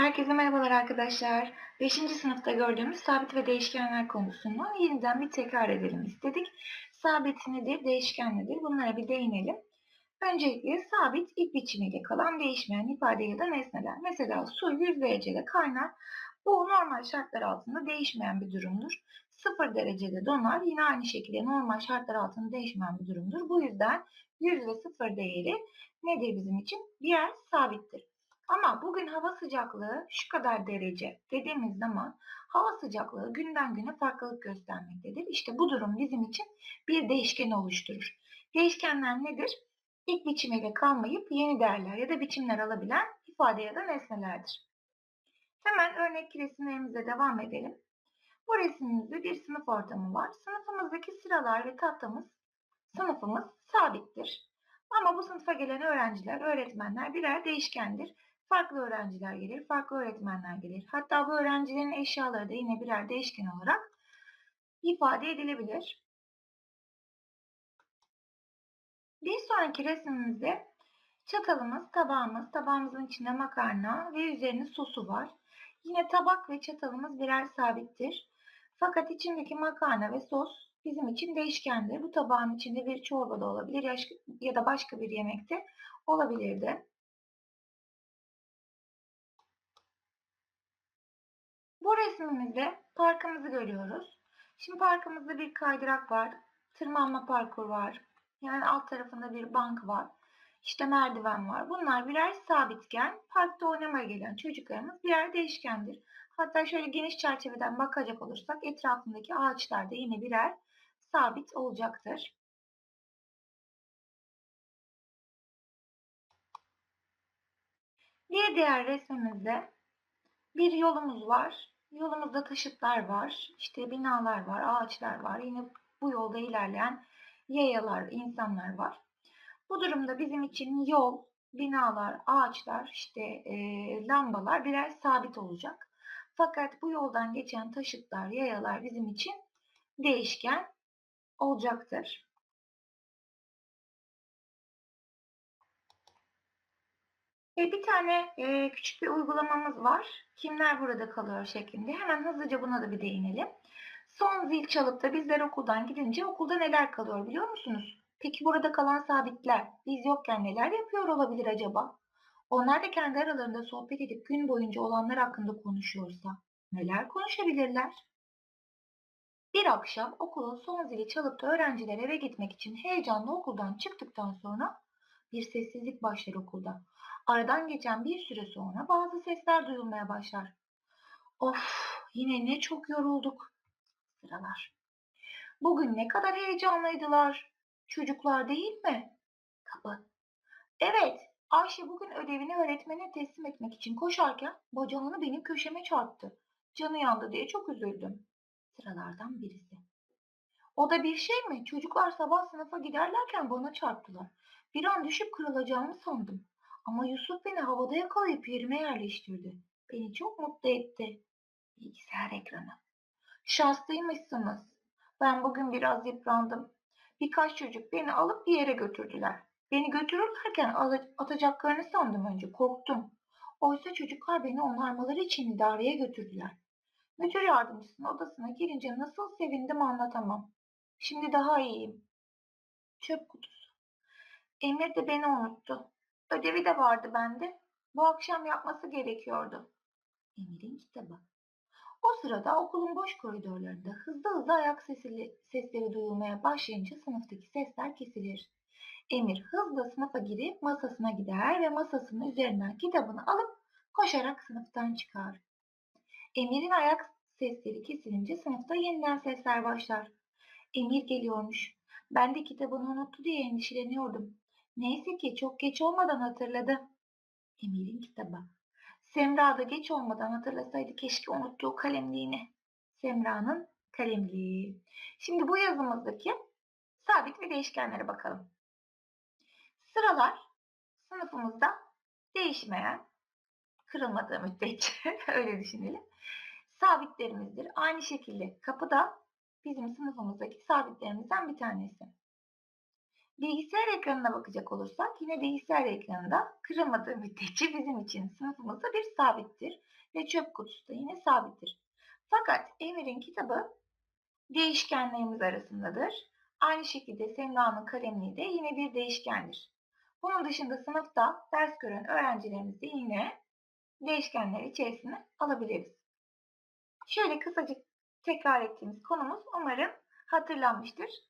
Herkese merhabalar arkadaşlar. 5. sınıfta gördüğümüz sabit ve değişkenler konusunu yeniden bir tekrar edelim istedik. Sabit nedir, değişken nedir? Bunlara bir değinelim. Öncelikle sabit ilk biçimiyle kalan değişmeyen ifade ya da nesneler. Mesela su 100 derecede kaynar. Bu normal şartlar altında değişmeyen bir durumdur. 0 derecede donar. Yine aynı şekilde normal şartlar altında değişmeyen bir durumdur. Bu yüzden 100 ve 0 değeri nedir bizim için? Birer sabittir. Ama bugün hava sıcaklığı şu kadar derece dediğimiz zaman hava sıcaklığı günden güne farklılık göstermektedir. İşte bu durum bizim için bir değişken oluşturur. Değişkenler nedir? İlk biçimiyle kalmayıp yeni değerler ya da biçimler alabilen ifade ya da nesnelerdir. Hemen örnek resimlerimize devam edelim. Bu resimimizde bir sınıf ortamı var. Sınıfımızdaki sıralar ve tahtamız, sınıfımız sabittir. Ama bu sınıfa gelen öğrenciler, öğretmenler birer değişkendir. Farklı öğrenciler gelir, farklı öğretmenler gelir. Hatta bu öğrencilerin eşyaları da yine birer değişken olarak ifade edilebilir. Bir sonraki resimimizde çatalımız, tabağımız, tabağımızın içinde makarna ve üzerinde sosu var. Yine tabak ve çatalımız birer sabittir. Fakat içindeki makarna ve sos bizim için değişkendir. Bu tabağın içinde bir çorba da olabilir ya da başka bir yemekte olabilirdi. Bu resmimizde parkımızı görüyoruz. Şimdi parkımızda bir kaydırak var. Tırmanma parkur var. Yani alt tarafında bir bank var. İşte merdiven var. Bunlar birer sabitken. Parkta oynamaya gelen çocuklarımız birer değişkendir. Hatta şöyle geniş çerçeveden bakacak olursak etrafındaki ağaçlar da yine birer sabit olacaktır. Bir diğer resmimizde bir yolumuz var. Yolumuzda taşıtlar var, işte binalar var, ağaçlar var. Yine bu yolda ilerleyen yayalar, insanlar var. Bu durumda bizim için yol, binalar, ağaçlar, işte e, lambalar birer sabit olacak. Fakat bu yoldan geçen taşıtlar, yayalar bizim için değişken olacaktır. Bir tane e, küçük bir uygulamamız var. Kimler burada kalıyor şeklinde. Hemen hızlıca buna da bir değinelim. Son zil çalıp da bizler okuldan gidince okulda neler kalıyor biliyor musunuz? Peki burada kalan sabitler biz yokken neler yapıyor olabilir acaba? Onlar da kendi aralarında sohbet edip gün boyunca olanlar hakkında konuşuyorsa neler konuşabilirler? Bir akşam okulun son zili çalıp da öğrenciler eve gitmek için heyecanla okuldan çıktıktan sonra bir sessizlik başlar okulda. Aradan geçen bir süre sonra bazı sesler duyulmaya başlar. Of yine ne çok yorulduk. Sıralar. Bugün ne kadar heyecanlıydılar. Çocuklar değil mi? Kapı. Evet Ayşe bugün ödevini öğretmene teslim etmek için koşarken bacağını benim köşeme çarptı. Canı yandı diye çok üzüldüm. Sıralardan birisi. O da bir şey mi? Çocuklar sabah sınıfa giderlerken bana çarptılar. Bir an düşüp kırılacağımı sandım. Ama Yusuf beni havada yakalayıp yerime yerleştirdi. Beni çok mutlu etti. Bilgisayar ekranı. Şanslıymışsınız. Ben bugün biraz yıprandım. Birkaç çocuk beni alıp bir yere götürdüler. Beni götürürlerken atacaklarını sandım önce. Korktum. Oysa çocuklar beni onarmaları için idareye götürdüler. Müdür yardımcısının odasına girince nasıl sevindim anlatamam. Şimdi daha iyiyim. Çöp kutusu. Emir de beni unuttu. Ödevi de vardı bende. Bu akşam yapması gerekiyordu. Emir'in kitabı. O sırada okulun boş koridorlarında hızlı hızlı ayak sesleri, sesleri duyulmaya başlayınca sınıftaki sesler kesilir. Emir hızla sınıfa girip masasına gider ve masasının üzerinden kitabını alıp koşarak sınıftan çıkar. Emir'in ayak sesleri kesilince sınıfta yeniden sesler başlar. Emir geliyormuş. Ben de kitabını unuttu diye endişeleniyordum. Neyse ki çok geç olmadan hatırladı. Emir'in kitabı. Semra da geç olmadan hatırlasaydı keşke unuttuğu kalemliğini. Semra'nın kalemliği. Şimdi bu yazımızdaki sabit ve değişkenlere bakalım. Sıralar sınıfımızda değişmeyen, kırılmadığı müddetçe öyle düşünelim. Sabitlerimizdir. Aynı şekilde kapı da bizim sınıfımızdaki sabitlerimizden bir tanesi. Bilgisayar ekranına bakacak olursak yine bilgisayar ekranında kırılmadığı müddetçe bizim için sınıfımızda bir sabittir ve çöp kutusu da yine sabittir. Fakat Emir'in kitabı değişkenlerimiz arasındadır. Aynı şekilde Semra'nın kalemliği de yine bir değişkendir. Bunun dışında sınıfta ders gören öğrencilerimiz de yine değişkenler içerisine alabiliriz. Şöyle kısacık tekrar ettiğimiz konumuz umarım hatırlanmıştır.